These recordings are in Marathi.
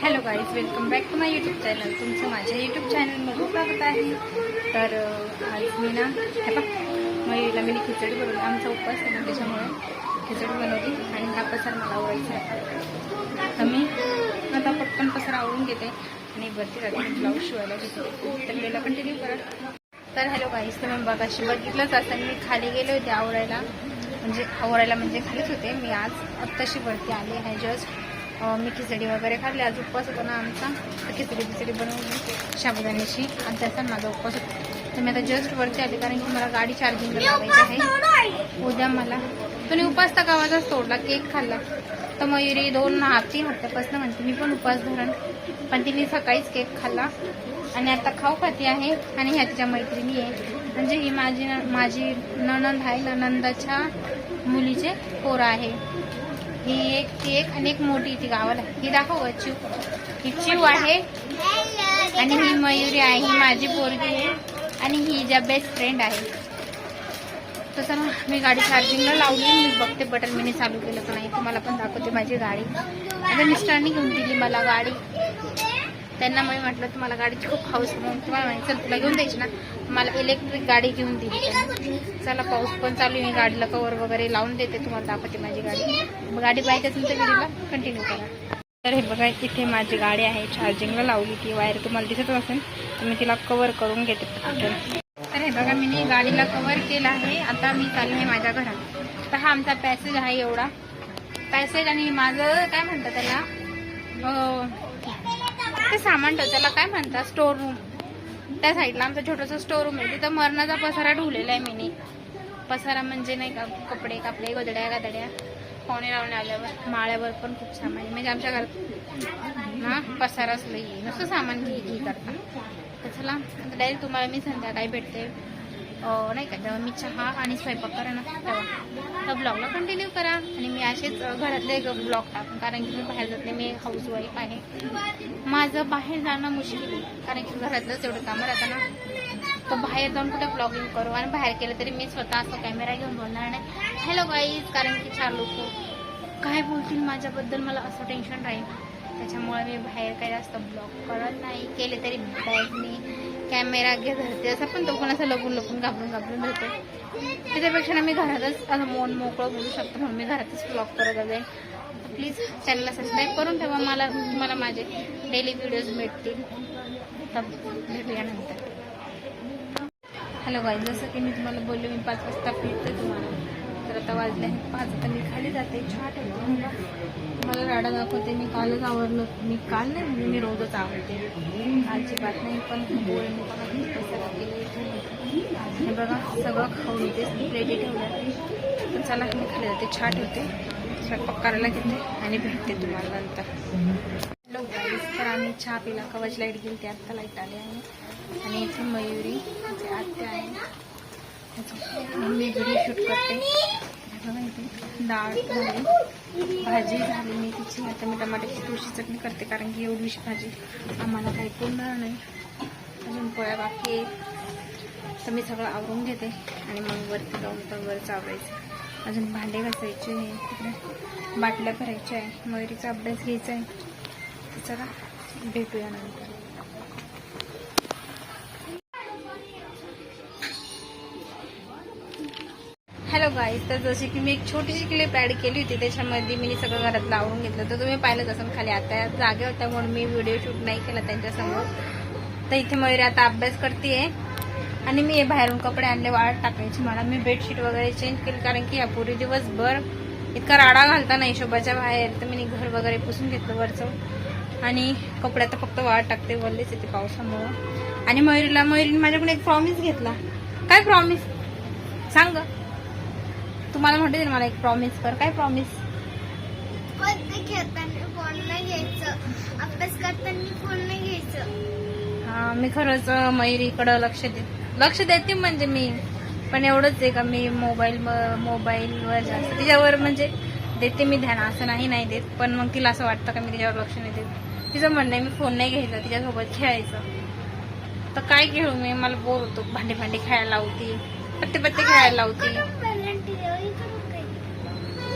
Hello guys welcome back to my YouTube channel तुमचं माझ्या यूट्यूब चॅनलमध्ये स्वागत आहे. तर आज मी ना हे मी खिचडी बनवली. आमचा उपवास आहे ना त्याच्यामुळे खिचडी बनवली आणि हा पसार मला आवडायचा आहे. तर मी आता पटकन पसार आवडून घेते आणि वरती जाते ब्लाऊज शिवायला घेते. तर वेळेला कंटिन्यू करा. तर हॅलो गाईज तुम्ही बघाशी बघितलंच असताना मी खाली गेले होते आवडायला म्हणजे आवडायला म्हणजे खालीच होते. मी आज आत्ताशी वरती आले आहे जस्ट मी खिचडी वगैरे खाल्ली. आज उपवास होता ना आमचा. तर खिचडी खिचडी बनवली साबुदाण्याची आणि त्याचा माझा उपवास होता. तर मी आता जस्ट वरती आले कारण की मला गाडी चार्जिंगला लावायची आहे. उद्या मला. तुम्ही उपास तर गावाचाच तोडला केक खाल्ला. तर मयुरी दोन हा तीन हप्त्यापासून म्हणते मी पण उपास धरण. पण तिने सकाळीच केक खाल्ला. आणि आता खाऊ खाती आहे. आणि ह्या तिच्या मैत्रिणी आहे. म्हणजे ही माझी न- माझी नणंद आहे. नणंदाच्या मुलीचे पोरं आहे. ही एक ती एक आणि एक मोठी ती गावाला. ही दाखव चिव. ही चिव आहे. आणि ही मयुरी आहे. ही माझी पोरगी आहे. आणि ही ज्या बेस्ट फ्रेंड आहे. तसं ना मी गाडी चार्जिंगला लावली मी बघते बटन मीने चालू केलं का नाही. तुम्हाला पण दाखवते माझी गाडी. आता मिस्टरांनी घेऊन दिली मला गाडी. त्यांना मी म्हटलं तुम्हाला गाडीची खूप हाऊस म्हणून तुम्हाला म्हणे चल तुला घेऊन द्यायची ना. मला इलेक्ट्रिक गाडी घेऊन दिली चला पाऊस पण चालू आहे. मी गाडीला कवर वगैरे लावून देते. तुम्हाला दाखवते माझी गाडी. गाडी पाहिजे असेल तर व्हिडिओला कंटिन्यू करा. तर हे बघा इथे माझी गाडी आहे. चार्जिंगला लावली ती वायर तुम्हाला दिसत असेल. तर मी तिला कवर करून घेते. तर हे बघा मी गाडीला कवर केला आहे. आता मी चालली आहे माझ्या घरात. तर हा आमचा पॅसेज आहे एवढा. पॅसेज आणि माझं काय म्हणतात त्याला? ते सामान ठेव त्याला काय म्हणतात स्टोर रूम त्या साईडला आमचं छोटंसं स्टोर रूम आहे. तिथं मरणाचा पसारा ठेवलेला आहे मीने. पसारा म्हणजे नाही का कपडे कापडे गोदड्या गादड्या. पाहुणे लावणे आल्यावर माळ्यावर पण खूप सामान आहे. म्हणजे आमच्या घरात ना पसाराच लई नुसतं सामान घे घे करता. तर चला आता डायरेक्ट तुम्हाला मी संध्याकाळी भेटते. नाही का जेव्हा मी चहा आणि स्वयंपाक करा ना तेव्हा. तर ब्लॉगला कंटिन्यू करा आणि मी असेच घरातले ब्लॉग टाकून कारण की मी बाहेर जात नाही मी हाऊसवाईफ आहे. माझं बाहेर जाणं मुश्किल कारण की घरातलंच एवढं कामं राहतं ना. तर बाहेर जाऊन कुठे ब्लॉगिंग करू आणि बाहेर केलं तरी मी स्वतः असं कॅमेरा घेऊन बोलणार नाही. हॅलो गाईज कारण की चार लोक. काय बोलतील माझ्याबद्दल मला असं टेन्शन राहील. त्याच्यामुळे मी बाहेर काही जास्त ब्लॉग करत नाही. केले तरी बॅगनी कॅमेरा घे धरते. असं पण तो पण असं लपून लपून घाबरून घाबरून धरते. त्याच्यापेक्षा ना मी घरातच असं मन मोकळं बोलू शकतो म्हणून मी घरातच ब्लॉग करत असेल प्लीज चॅनलला सबस्क्राईब करून ठेवा. मला तुम्हाला माझे डेली व्हिडिओज भेटतील. तर भेटल्यानंतर हॅलो गाईज जसं की मी तुम्हाला बोलले मी पाच वाजता भेटते तुम्हाला. तर आता वाजले आहेत पाच. आता मी खाली जाते छान मला राडा दाखवते. मी कालच आवडलो मी काल नाही म्हणजे मी रोजच आवडते कालची बात नाही पण बोल हे बघा सगळं खाऊन येते. प्लेटी ठेवल्या तर चला मी खाली जाते. छान ठेवते. स्वयंपाक करायला घेते आणि भेटते तुम्हाला नंतर. हॅलो तर आम्ही चहा पिला. कवच लाइट गेली ते आत्ता लाइट आली आहे. आणि इथे मयुरी तिचे आत्या आहे त्याचं- मी व्हिडिओ शूट करते. डाळ झाली. भाजी झाली. मी तिची आता मी टमाट्याची तुळशी चटणी करते कारण की एवढीशी भाजी आम्हाला काही पुरणार नाही. अजून पोळ्या बाकी आहे. तर मी सगळं आवरून घेते आणि मग वरती जाऊन तर वर चावायचं अजून भांडे घासायचे आहे. तिकडे बाटल्या भरायच्या आहे. मयुरीचा अभ्यास घ्यायचा आहे. चला भेटूया नंतर. हॅलो गाईज तर जशी की मी एक छोटीशी क्लिप ॲड केली होती त्याच्यामध्ये मी सगळं घरात लावून घेतलं तर तुम्ही पाहिलंच असं खाली. आता जागे होत्या म्हणून मी व्हिडिओ शूट नाही केला त्यांच्यासमोर तर इथे मयुरी आता अभ्यास करते आणि मी बाहेरून कपडे आणले वाळत टाकायचे. मला मी बेडशीट वगैरे चेंज केली कारण की यापूर्वी दिवसभर इतका राडा घालता नाही शोभाच्या बाहेर. तर मी घर वगैरे पुसून घेतलं वरचं. आणि कपडे आता फक्त वाढ टाकते वरलेच येते पावसामुळं. आणि मयुरीला मयुरीने माझ्याकडून एक प्रॉमिस घेतला. काय प्रॉमिस सांग तुम्हाला म्हणते ना मला एक प्रॉमिस कर. काय प्रॉमिस खेळताना फोन नाही घ्यायचं अभ्यास करताना फोन नाही घ्यायचं. हा मी खरंच मयुरीकडं लक्ष दे लक्ष देते म्हणजे मी. पण एवढंच आहे का मी मोबाईल मोबाईलवर जास्त तिच्यावर म्हणजे देते मी ध्यान. असं नाही नाही देत. पण मग तिला असं वाटतं का मी तिच्यावर लक्ष नाही देत. तिचं म्हणणं आहे मी फोन नाही घ्यायचा तिच्यासोबत खेळायचं. तर काय खेळू मी? मला बोर होतो. भांडे भांडे खेळायला लावती. पत्ते पत्ते खेळायला लावती.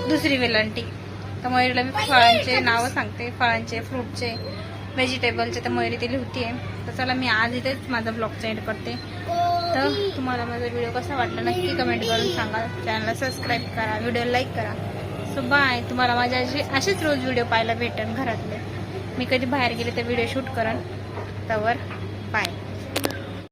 दुसरी वेलांटी. तर मयुरीला मी फळांचे नावं सांगते. फळांचे फ्रूटचे व्हेजिटेबलचे तर मयुरी ते लिहिते तर चला मी आज इथेच माझा ब्लॉगचा एंड करते. तर तुम्हाला माझा व्हिडिओ कसा वाटला नक्की कमेंट करून सांगा. चॅनलला सबस्क्राईब करा व्हिडिओ लाईक करा. सो बाय तुम्हाला माझ्या असे असेच रोज व्हिडिओ पाहायला भेटेल घरातले. मी कधी बाहेर गेले तर व्हिडिओ शूट करन. तवर बाय